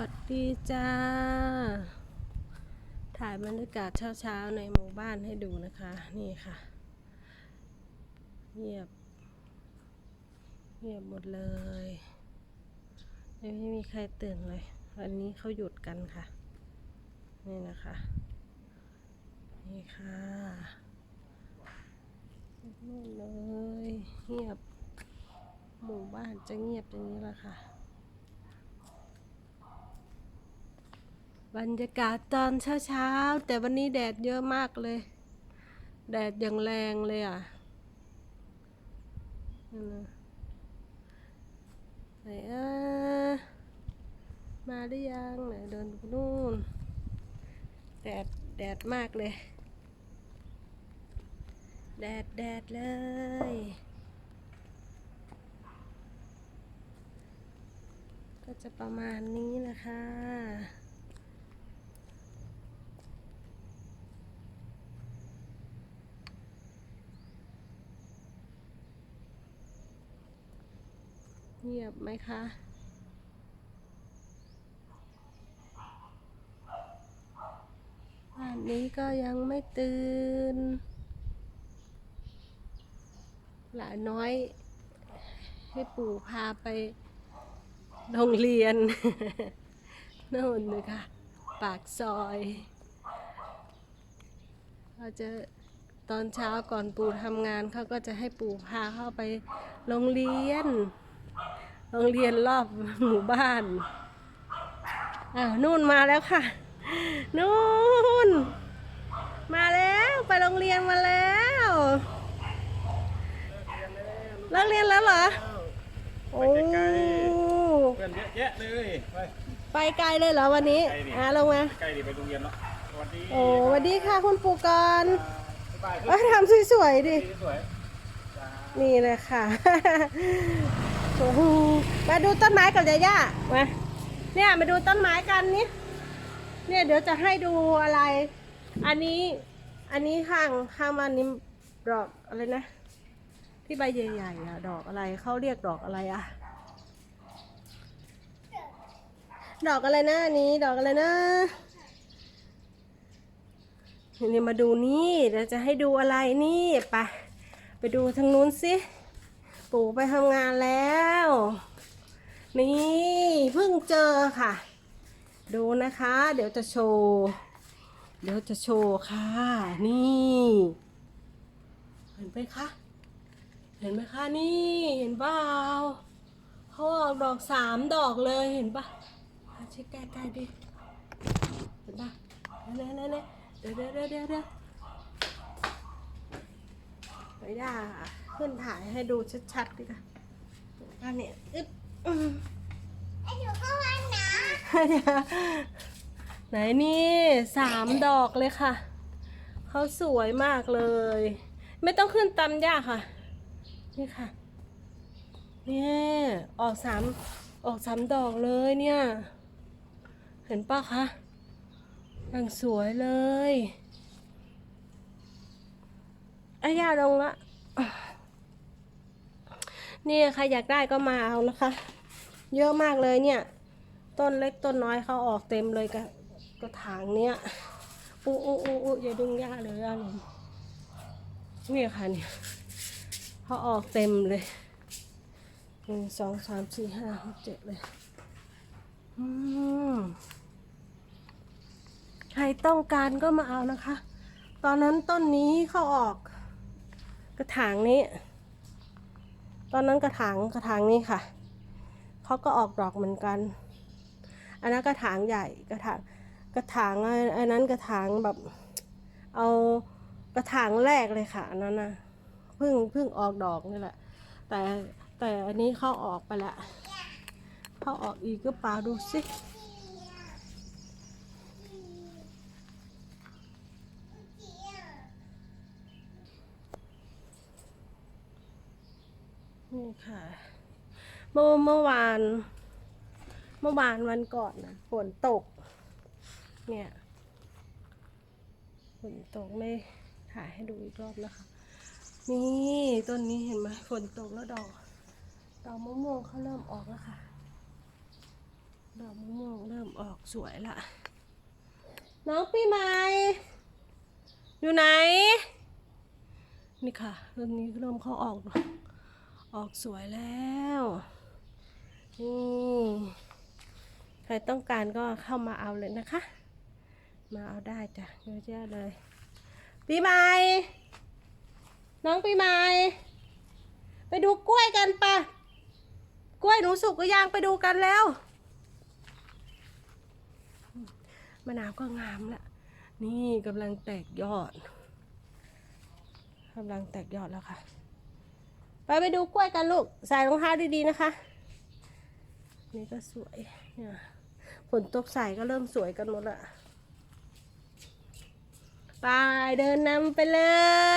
วัสดีจ้า ถ่ายบรรยากาศเช้าๆในหมู่บ้านให้ดูนะคะ นี่ค่ะ เงียบ เงียบหมดเลยไม่มีใครตื่นเลย วันนี้เขาหยุดกันค่ะ นี่นะคะ นี่ค่ะนู่นเลย เงียบ หมู่บ้านจะเงียบอย่างนี้แหละค่ะ บรรยากาศตอนเช้าๆ แต่วันนี้แดดเยอะมากเลย แดดอย่างแรงเลยอะไหนเออมาหรือยังไหนเดินไปนู่น แดดแดดมากเลย แดดแดดเลยก็จะประมาณนี้นะคะ เงียบไหมคะบ้านนี้ก็ยังไม่ตื่น หลานน้อย ให้ปู่พาไปโรงเรียนโน่นเลยค่ะ ปากซอย เราจะตอนเช้าก่อนปู่ทำงานเขาก็จะให้ปู่พาเข้าไปโรงเรียน โรงเรียนรอบหมู่บ้านอ่าวนู่นมาแล้วค่ะ นู่น มาแล้วไปโรงเรียนมาแล้วเลิกเรียนแล้วเหรอ โอ้ เพื่อนเยอะแยะเลยไปไปไกลเลยเหรอวันนี้ไกลดิอ่าลงมา ใกล้ดีไปโรงเรียนแล้วสวัสดีโอ้สวัสดีค่ะคุณปู่กรณ์สบายเอ้ยทำสวยๆดิ สวยจ้านี่เลยค่ะ โอ้โหมาดูต้นไม้กับยาย่ามาเนี่ยมาดูต้นไม้กันนี่เนี่ยเดี๋ยวจะให้ดูอะไร อันนี้ อันนี้ข้างข้างบ้านนี้ดอกอะไรนะ ที่ใบใหญ่ๆอะดอกอะไรเขาเรียกดอกอะไรอะดอกอะไรนะอันนี้ดอกอะไรนะนี่มาดูนี่เดี๋ยวจะให้ดูอะไรนี่ไปไปดูทางนู้นสิ ปู่ไปทำงานแล้ว นี่เพิ่งเจอค่ะ ดูนะคะ เดี๋ยวจะโชว์ เดี๋ยวจะโชว์ค่ะ นี่เห็นไหมคะ เห็นไหมคะนี่เห็นเปล่าเขาออกดอกสามดอกเลยเห็นปะมาเช็คใกล้ๆดิเห็นปะเน่เน่เน่เดี๋ยวเดี๋ยวเดี๋ยวเดี๋ยวไม่ได้ค่ะ ขึ้นถ่ายให้ดูชัดๆดิค่ะอันนี้อึ๊บไอืมเดี๋ยวไหนนี่สามดอกเลยค่ะ เขาสวยมากเลย ไม่ต้องขึ้นตำยากค่ะ นี่ค่ะเนี่ยออกสามออกสามดอกเลยเนี่ย เห็นป่ะคะยังสวยเลยอายาลงละ นี่ใครอยากได้ก็มาเอานะคะ เยอะมากเลยเนี่ย ต้นเล็กต้นน้อยเขาออกเต็มเลยกระกระถางเนี้ยอู้อู้อู้อู้อย่าดึงยากเลยอารมณ์นี่ค่ะเนี่ยเขาออกเต็มเลยหนึ่งสองสามสี่ห้าหกเจ็ดเลยอืมใครต้องการก็มาเอานะคะ ตอนนั้นต้นนี้เขาออก กระถางนี้ ตอนนั้นกระถางกระถางนี้ค่ะเขาก็ออกดอกเหมือนกัน อันนั้นกระถางใหญ่กระถางกระถางอันอันนั้นกระถางแบบ เอากระถางแรกเลยค่ะอันนั้นนะเพิ่งเพิ่งออกดอกนี่แหละ แต่แต่อันนี้เขาออกไปละเขาออกอีกก็ปล่าดูสิ ค่ะ เมื่อเมื่อวาน เมื่อวานวันก่อนนะฝนตก เนี่ยฝนตกไม่ถ่ายให้ดูอีกรอบนะคะ นี่ต้นนี้เห็นไหมฝนตกแล้วดอกดอกมะม่วงเขาเริ่มออกแล้วค่ะดอกมะม่วงเริ่มออกสวยละน้องปีใหม่อยู่ไหน นี่ค่ะเริ่มนี้เริ่มเขาออก ออกสวยแล้วนี่ใครต้องการก็เข้ามาเอาเลยนะคะ มาเอาได้จ้ะเยอะแยะเลย ปีใหม่ น้องปีใหม่ ไปดูกล้วยกันปะกล้วยหนูสุกก็ยังไปดูกันแล้วมะนาวก็งามละ นี่กำลังแตกยอดกำลังแตกยอดแล้วค่ะ ไปไปดูกล้วยกันลูก ใส่รองเท้าดีๆนะคะ นี่ก็สวยเนี่ยฝนตกใส่ก็เริ่มสวยกันหมดละไปเดินนำไปเล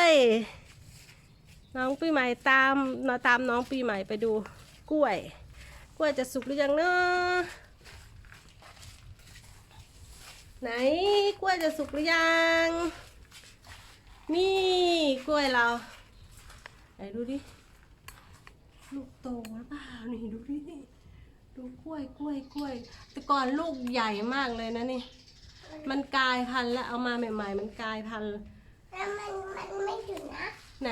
ย น้องปีใหม่ตามมาตามน้องปีใหม่ไปดูกล้วย กล้วยจะสุกหรือยังเนาะไหนกล้วยจะสุกหรือยัง นี่กล้วยเราไหนดูดิ ลูกโตหรือเปล่านี่ดูดินี่ดูกล้วยกล้วยกล้วย แต่ก่อนลูกใหญ่มากเลยนะนี่ มันกลายพันธุ์แล้วเอามาใหม่ ๆ มันกลายพันธุ์แล้วมันมันไม่หยุดนะ ไหน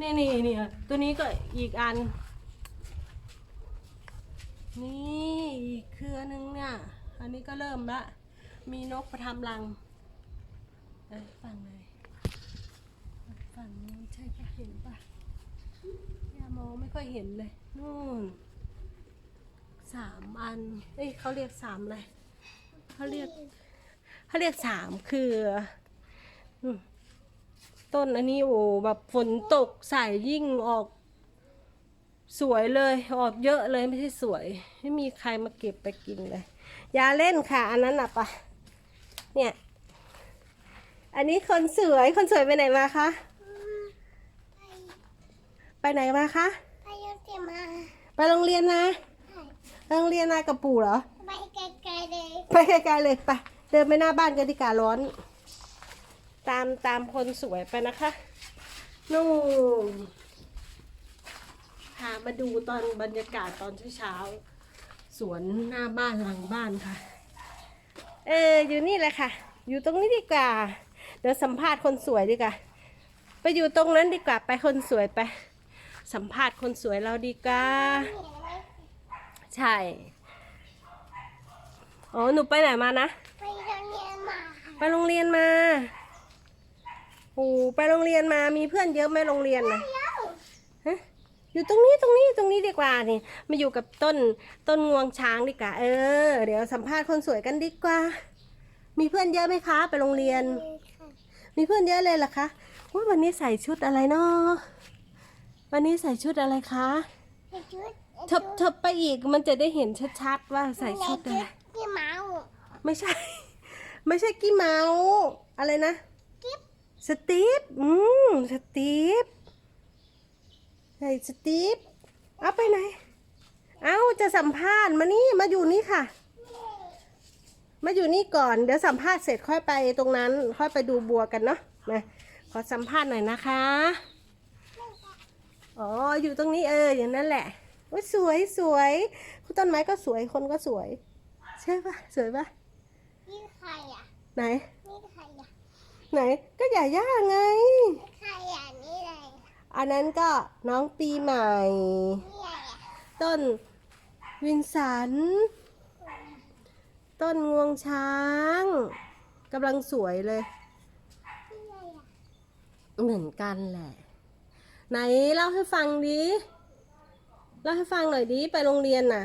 นี่นี่นี่ตัวนี้ก็อีกอัน นี่อีกเครือหนึงเนี่ย อันนี้ก็เริ่มละ มีนกประทำรังเอ้ยฝั่งไหนฝั่งนู้นใช่ปะเห็นปะ ย่ามองไม่ค่อยเห็นเลยนู่นสามอัน เอ้ยเขาเรียกสามอะไรเขาเรียกเขาเรียกสามคืออืมต้นอันนี้โอ้แบบฝนตกใส่ยิ่งออก สวยเลยออกเยอะเลยไม่ใช่สวย ไม่มีใครมาเก็บไปกินเลยอย่าเล่นค่ะ อันนั้นอะปะเนี่ย อันนี้คนสวยคนสวยไปไหนมาคะ ไปไปไหนมาคะ ไปโยเตมา ไปโรงเรียนนะไปโรงเรียนนากับปู่เหรอ ไปไกลๆเลย ไปไกลๆเลยไปเดินไปหน้าบ้านกันดีกว่าร้อน ตามตามคนสวยไปนะคะนู่นพามาดูตอนบรรยากาศตอนเช้าๆสวนหน้าบ้านหลังบ้านค่ะ เอออยู่นี่แหละค่ะ อยู่ตรงนี้ดีกว่า เดี๋ยวสัมภาษณ์คนสวยดีกว่า ไปอยู่ตรงนั้นดีกว่าไปคนสวยไป สัมภาษณ์คนสวยเราดีกว่าเห็นไหมใช่ อ๋อ หนูไปไหนมานะ ไปโรงเรียนมา ไปโรงเรียนมา โอ้ไปโรงเรียนมา มีเพื่อนเยอะไหมโรงเรียนนะเย้าฮะอยู่ตรงนี้ตรงนี้ตรงนี้ดีกว่านี่ มาอยู่กับต้นต้นงวงช้างดีกว่า เออ เดี๋ยวสัมภาษณ์คนสวยกันดีกว่า มีเพื่อนเยอะไหมคะ ไปโรงเรียน มีเพื่อนเยอะเลยเหรอคะว่าวันนี้ใส่ชุดอะไรเนาะ วันนี้ใส่ชุดอะไรคะไปชุดเธอเธอไปอีกมันจะได้เห็นชัดๆว่าใส่ชุดอะไรที่เมาไม่ใช่ ไม่ใช่กี้เมาส์อะไรนะกิ๊บสตีฟอืมสตีฟใส่สตีฟเอาไปไหน เอาจะสัมภาษณ์มานี่มาอยู่นี่ค่ะ มาอยู่นี่ก่อนเดี๋ยวสัมภาษณ์เสร็จค่อยไปตรงนั้น ค่อยไปดูบัวกันเนาะมาขอสัมภาษณ์หน่อยนะคะ อ๋อ อยู่ตรงนี้เออ อย่างนั้นแหละโอ้ยสวยสวยต้นไม้ก็สวยคนก็สวย ใช่ปะสวยปะนี่ใครอะ ไหน นี่ใครอะ ไหน ก็อย่าย่าไงนี่ใครอะ นี่อะไรอะอันนั้นก็น้องปีใหม่ นี่อะไรอะ ต้นวินสัน ต้นงวงช้างกำลังสวยเลยนี่อะไรอะเหมือนกันแหละ ไหนเล่าให้ฟังดิเล่าให้ฟังหน่อยดิไปโรงเรียนน่ะ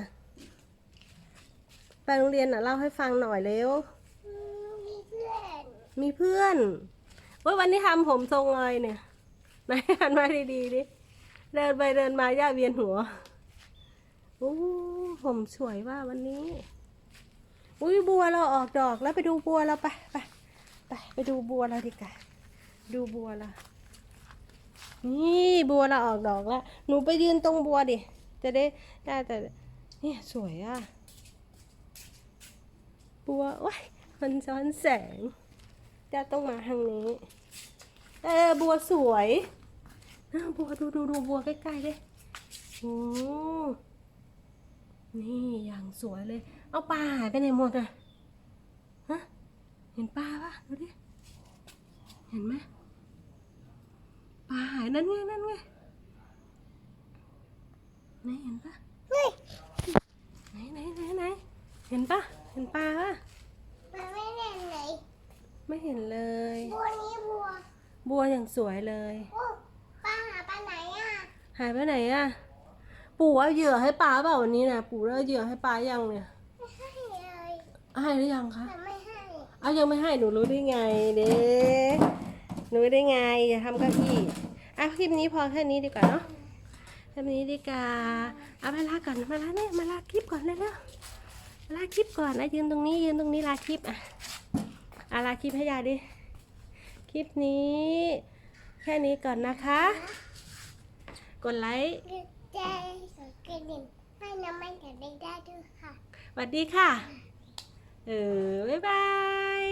ไปโรงเรียนน่ะเล่าให้ฟังหน่อยเร็วอืมมีเพื่อนมีเพื่อนเว้ยวันนี้ทำผมทรงอะไรเนี่ยไหนหันมาดีๆดิเดินไปเดินมาย่าเวียนหัวโอ้ผมสวยว่าวันนี้อุ้ยบัวเราออกดอกแล้วไปดูบัวเราไปไปไปไปดูบัวเราดีกว่าดูบัวเรา นี่บัวเราออกดอกแล้ว หนูไปยืนตรงบัวดิ จะได้ได้แต่เนี่ยสวยอะ บัวโอ้ยมันซ้อนแสงจะต้องมาทางนี้ เออบัวสวยอ้าบัวดูดูดูบัวใกล้ๆดิโอ้นี่อย่างสวยเลย เอาปลาหายไปไหนหมดอะฮะเห็นปลาปะดูดิ เห็นไหม นั่นไงนั่นไงไหนเห็นปะเฮ้ยไหนไหนไหนไหนเห็นปะเห็นปลาปะมันไม่เล่นเลยไม่เห็นเลย บัวนี้บัว บัวอย่างสวยเลยโอ้ป้าหาปลาไหนอะ หายไปไหนอะปู่เอาเหยื่อให้ปลาเปล่าวันนี้นะปู่เอาเหยื่อให้ปลายังเนี่ยไม่ให้เลยให้หรือยังคะแต่ไม่ให้เอายังไม่ให้หนูรู้ได้ไงเด้หนูรู้ได้ไงอย่าทำเก้าอี้ อาคลิปนี้พอแค่นี้ดีกว่าเนาะแค่นี้ดีกว่าเอามาลาก่อนมาลาเนี่ยมาลาคลิปก่อนเร็แล้วมาลาคลิปก่อนนะยืนตรงนี้ยืนตรงนี้ลาคลิปอะอาลาคลิปให้ยายดิคลิปนี้ แค่นี้ก่อนนะคะ กดไลค์ใจสกดิ่ให้น้ำมันกับเได้ด้วยค่ะสวัสดีค่ะ เออ บ๊ายบาย